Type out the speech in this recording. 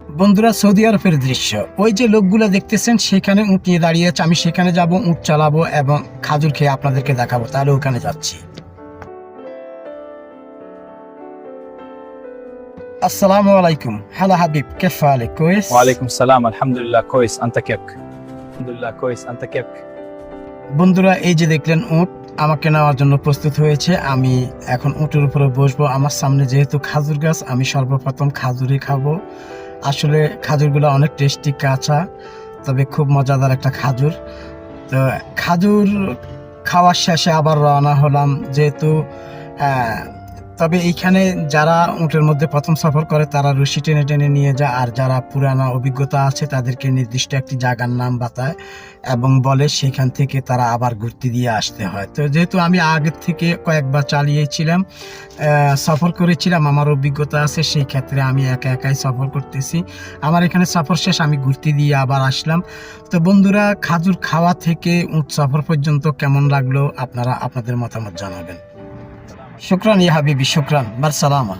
বন্ধুরা সৌদি আরবের দৃশ্য। ওই যে লোকগুলো দেখতেছেন সেখানে উঁট দাঁড়িয়ে আছে। আমি সেখানে যাব উঁট চালাবো এবং খাজুর খেয়ে আপনাদেরকে দেখাবো। তাহলে ওখানে যাচ্ছি। আসসালামু আলাইকুম। হ্যালো হাবিব কেফা আলিক কোয়েস? ওয়ালাইকুম সালাম আলহামদুলিল্লাহ কোয়েস আন্তা কেপ আলহামদুলিল্লাহ কোয়েস আন্তা বন্ধুরা এই যে দেখলেন উঁট আমাকে নেওয়ার জন্য প্রস্তুত হয়েছে। আমি এখন উঁটের উপরে বসবো। আমার সামনে যেহেতু খাজুর গাছ আমি সর্বপ্রথম খাজুরি খাব। আসলে খাজুরগুলো অনেক টেস্টি, কাঁচা, তবে খুব মজাদার একটা খাজুর। তো খাজুর খাওয়ার শেষে আবার রওনা হলাম, যেহেতু তবে এইখানে যারা উটের মধ্যে প্রথম সফর করে, তারা রশি টেনে টেনে নিয়ে যায়, আর যারা পুরানা অভিজ্ঞতা আছে, তাদেরকে নির্দিষ্ট একটি জায়গার নাম বাতায় এবং বলে সেখান থেকে তারা আবার ঘুরতে দিয়ে আসতে হয়। তো যেহেতু আমি আগের থেকে কয়েকবার চালিয়েছিলাম সফর করেছিলাম, আমার অভিজ্ঞতা আছে, সেই ক্ষেত্রে আমি একা একাই সফর করতেছি। আমার এখানে সফর শেষ, আমি ঘুরতে দিয়ে আবার আসলাম। তো বন্ধুরা, খাজুর খাওয়া থেকে উট সফর পর্যন্ত কেমন লাগল, আপনারা আপনাদের মতামত জানাবেন। شكرا يا حبيبي شكرا. مع السلامة.